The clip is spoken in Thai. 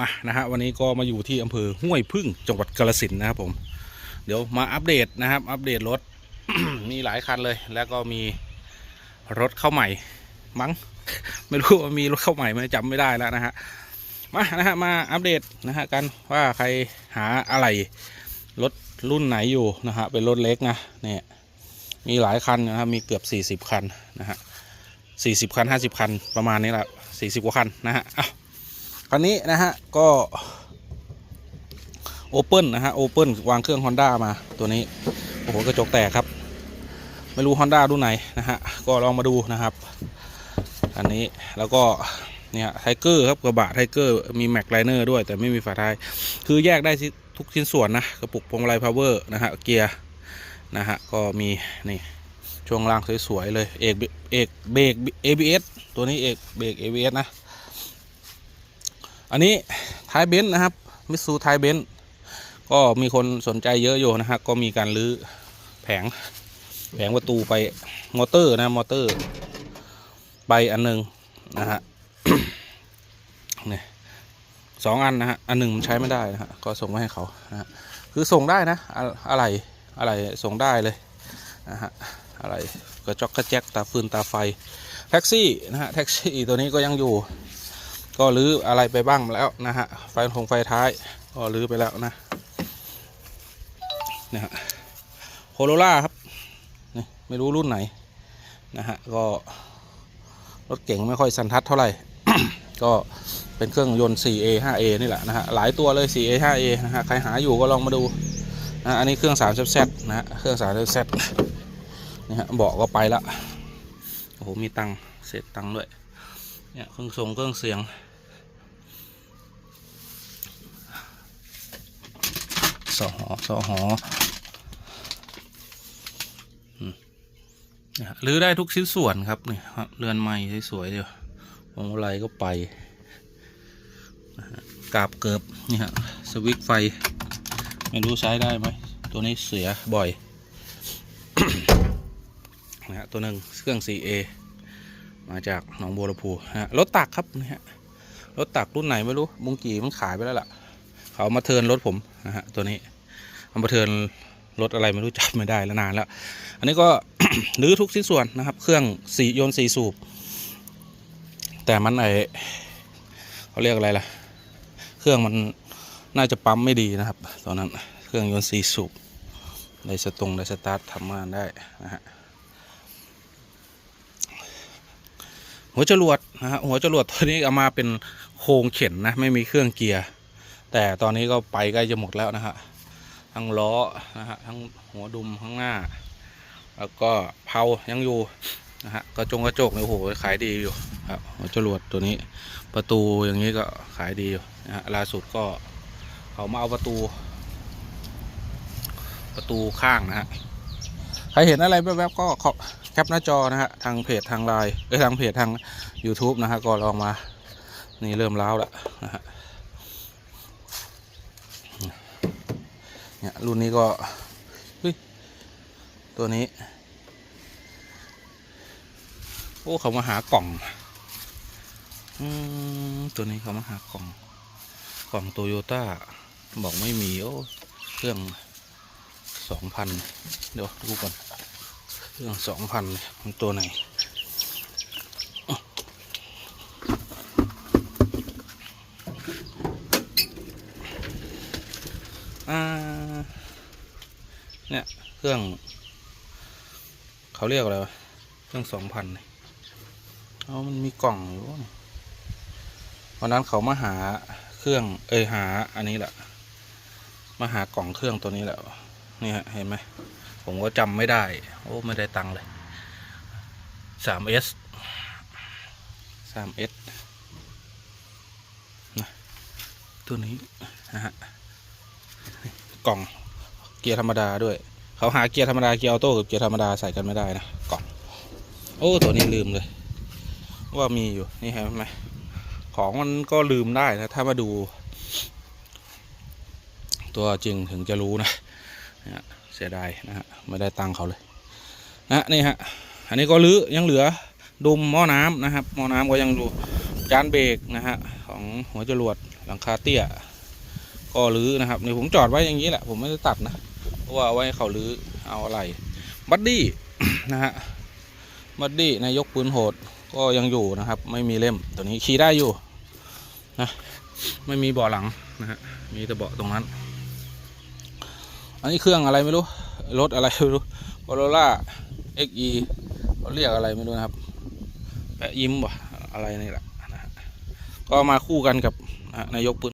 มานะฮะวันนี้ก็มาอยู่ที่อำเภอห้วยพึ่งจังหวัดกาฬสินนะครับผม เดี๋ยวมาอัปเดตนะครับ อัปเดตรถ มีหลายคันเลย แล้วก็มีรถเข้าใหม่ มั้ง ไม่รู้ว่ามีรถเข้าใหม่ไหมจำไม่ได้แล้วนะฮะมานะฮะมาอัปเดตนะฮะกันว่าใครหาอะไรรถรุ่นไหนอยู่นะฮะเป็นรถเล็กนะเนี่ยมีหลายคันนะครับมีเกือบ 40 คันนะฮะ40 คัน 50 คันประมาณนี้แหละ40 กว่าคันนะฮะอะ คันนี้นะฮะก็โอเปิลนะฮะโอเปิลวางเครื่อง Honda มาตัวนี้ โอ้โห กระจกแตกครับ ไม่รู้ Honda รุ่นไหนนะฮะ ก็ลองมาดูนะครับ อันนี้แล้วก็เนี่ยไทเกอร์ครับกระบะไทเกอร์มีแม็กไลเนอร์ด้วย แต่ไม่มีฝาท้าย คือแยกได้ทุกชิ้นส่วนนะ กระปุกพวงมาลัยพาวเวอร์นะฮะเกียร์นะฮะ ก็มีนี่ช่วงล่างสวยๆเลยเอกเอกเบรก ABS ตัวนี้เอกเบรก ABS นะ อันนี้ท้ายเบนซ์นะครับมิสูท้ายเบนซ์ก็มีคนสนใจเยอะอยู่นะฮะก็มีการรื้อแผงแผงประตูไปมอเตอร์นะมอเตอร์ไปอันหนึ่งนะฮะเนี่ยสองอันนะฮะอันหนึ่งมันใช้ไม่ได้นะฮะก็ส่งมาให้เขานะฮะคือส่งได้นะอะอะไรอะไรส่งได้เลยนะฮะอะไรกระจอกกระแจกตาฟืนตาไฟแท็กซี่นะฮะแท็กซี่ตัวนี้ก็ยังอยู่ ก็รื้ออะไรไปบ้างแล้วนะฮะไฟคงไฟท้ายก็รื้อไปแล้วนะนะฮะโคโรล่าครับนี่ไม่รู้รุ่นไหนนะฮะก็รถเก่งไม่ค่อยสันทัดเท่าไหร่ ก็เป็นเครื่องยนต์ 4A 5A นี่แหละนะฮะหลายตัวเลย 4A 5A นะฮะใครหาอยู่ก็ลองมาดูนะอันนี้เครื่อง 3Z นะฮะเครื่อง 3Z นี่ฮะเบาะก็ไปละโอ้โหมีตังค์เศษตังด้วยเนี่ยเครื่องทรงเครื่องเสียง สอหอสอหออืมเนี่ยฮะรื้อได้ทุกชิ้นส่วนครับนี่ฮะเรือนไม้สวยๆเดียววงมาลัยก็ไปกาบเกิบนี่ฮะสวิตช์ไฟ ไม่รู้ใช้ได้ไหม ตัวนี้เสียบ่อยนะฮะตัวหนึ่งเครื่อง 4A มาจากหนองบัวลำพูฮะรถตักครับนี่ฮะรถตักรุ่นไหนไม่รู้มุงกีมันขายไปแล้วล่ะ เขามาเทินรถผมนะฮะตัวนี้ เอามาเทิร์นรถอะไรไม่รู้จำไม่ได้แล้วนานแล้ว อันนี้ก็รื้อทุกชิ้นส่วนนะครับ เครื่องสี่โยนสี่สูบ แต่มันไอเขาเรียกอะไรล่ะ เครื่องมันน่าจะปั๊มไม่ดีนะครับ ตอนนั้นเครื่องยนต์สี่สูบในสตรงในสตาร์ททำงานได้นะฮะหัวจรวดนะฮะหัวจรวดตัวนี้เอามาเป็นโครงเข็นนะ ไม่มีเครื่องเกียร์ แต่ตอนนี้ก็ไปใกล้จะหมดแล้วนะฮะ ทั้งล้อนะฮะทั้งหัวดุมข้างหน้า แล้วก็เพายังอยู่นะฮะกระจงกระจกเนี่ยโอ้โหขายดีอยู่ครับหัวจรวดตัวนี้ประตูอย่างนี้ก็ขายดีอยู่นะฮะล่าสุดก็เขามาเอาประตู ประตูข้างนะฮะใครเห็นอะไรแวบๆก็ขอแคปหน้าจอนะฮะทางเพจทางไลน์เอ้ยทางเพจทาง YouTube นะฮะก็ลองมานี่เริ่มเล้าแล้วนะฮะ เนี่ยรุ่นนี้ก็ตัวนี้ โอ้เขามาหากล่องอืมตัวนี้เขามาหากล่อง กล่องโตโยต้าบอกไม่มี โอ้เครื่องสองพันเดี๋ยวดูก่อนเครื่องสองพันตัวไหน อ่า เนี่ยเครื่อง เขาเรียกอะไรวะเครื่องสองพันเอามันมีกล่องอยู่วันนั้นเขามาหาเครื่องเอยหาอันนี้แหละมาหากล่องเครื่องตัวนี้แหละนี่ฮะเห็นไหมผมก็จำไม่ได้ โอ้ไม่ได้ตังค์เลยสามเอสสามเอสตัวนี้นะฮะกล่อง เกียร์ธรรมดาด้วย เขาหาเกียร์ธรรมดาเกียร์ออโต้กับเกียร์ธรรมดาใส่กันไม่ได้นะกล่องโอ้ตัวนี้ลืมเลย ว่ามีอยู่นี่เห็นไหมของมันก็ลืมได้นะถ้ามาดู ตัวจริงถึงจะรู้นะนะเสียดายนะฮะไม่ได้ตังเขาเลย นะนี่ฮะอันนี้ก็ลือยังเหลือดุมหม้อน้ำนะครับหม้อน้ำก็ยังดูจานเบรกนะฮะของหัวจรวดหลังคาเตี้ยก็รื้อนะครับนี่ผมจอดไว้อย่างนี้แหละผมไม่ได้ตัดนะ ว่าไว้เขารื้อเอาอะไร บัดดี้นะฮะ บัดดี้นายกปืนโหดก็ยังอยู่นะครับ ไม่มีเล่มตัวนี้ขี่ได้อยู่นะไม่มีเบาะหลังนะฮะมีแต่เบาะตรงนั้น อันนี้เครื่องอะไรไม่รู้รถอะไรไม่รู้โ o โ o ล่า XE เขาเรียกอะไรไม่รู้นะครับแปะยิ้มวะอะไรนี่แหละนะก็มาคู่กันกับนายกปืน